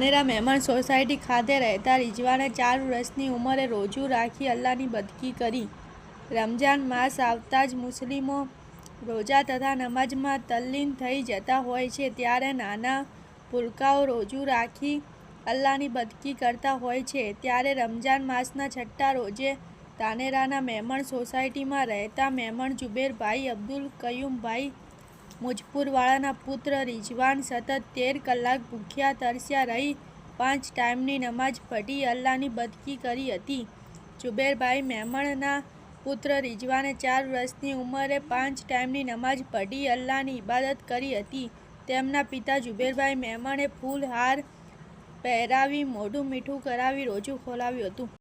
ધાનેરા મહેમાન સોસાયટી ખાતે રહેતા રિજવાને ચાર વર્ષની ઉંમરે રોજુ રાખી અલ્લાહની બદકી કરી. રમજાન માસ આવતા જ મુસ્લિમો રોજા તથા નમાઝમાં તલ્લીન થઈ જતા હોય છે, ત્યારે નાના પુલકાઓ રોજુ રાખી અલ્લાહની બદકી કરતા હોય છે. ત્યારે રમજાન માસના છઠ્ઠા રોજે ધાનેરાના મહેમણ સોસાયટીમાં રહેતા મહેમણ જુબેરભાઈ અબ્દુલ કયુમભાઈ મુજપુરવાળાના પુત્ર રિઝવાન સતત તેર કલાક ભૂખ્યા તરસ્યા રહી, પાંચ ટાઈમની નમાઝ પઢી અલ્લાહની બદકી કરી હતી. જુબેરભાઈ મહેમણના પુત્ર રિઝવાને ચાર વર્ષની ઉંમરે પાંચ ટાઈમની નમાઝ પઢી અલ્લાહની ઇબાદત કરી હતી. તેમના પિતા જુબેરભાઈ મહેમણે ફૂલ હાર પહેરાવી મોઢું મીઠું કરાવી રોજુ ખોલાવ્યું હતું.